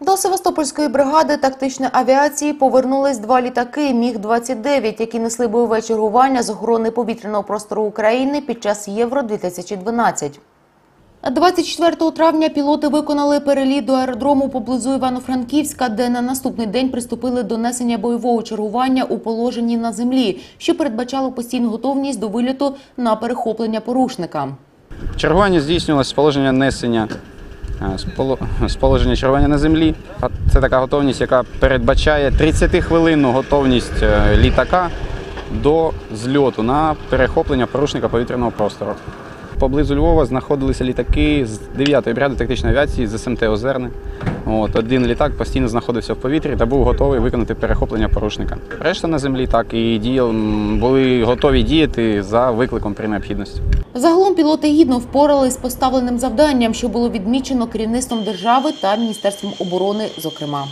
До Севастопольської бригади тактичної авіації повернулись два літаки Міг-29, які несли бойове чергування з охорони повітряного простору України під час Євро-2012. 24 травня пілоти виконали переліт до аеродрому поблизу Івано-Франківська, де на наступний день приступили до несення бойового чергування у положенні на землі, що передбачало постійну готовність до виліту на перехоплення порушника. Чергування здійснювалося з положення несення е, з положення чергування на землі. Це така готовність, яка передбачає 30-хвилинну готовність е, літака до зльоту на перехоплення порушника повітряного простору. Поблизу Львова знаходилися літаки з 9-ї бригади тактичної авіації з СМТ Озерне. От, один літак постійно знаходився в повітрі та був готовий виконати перехоплення порушника. Решта на землі так і діяли, були готові діяти за викликом при необхідності. Загалом пілоти гідно впорались з поставленим завданням, що було відмічено керівництвом держави та Міністерством оборони, зокрема.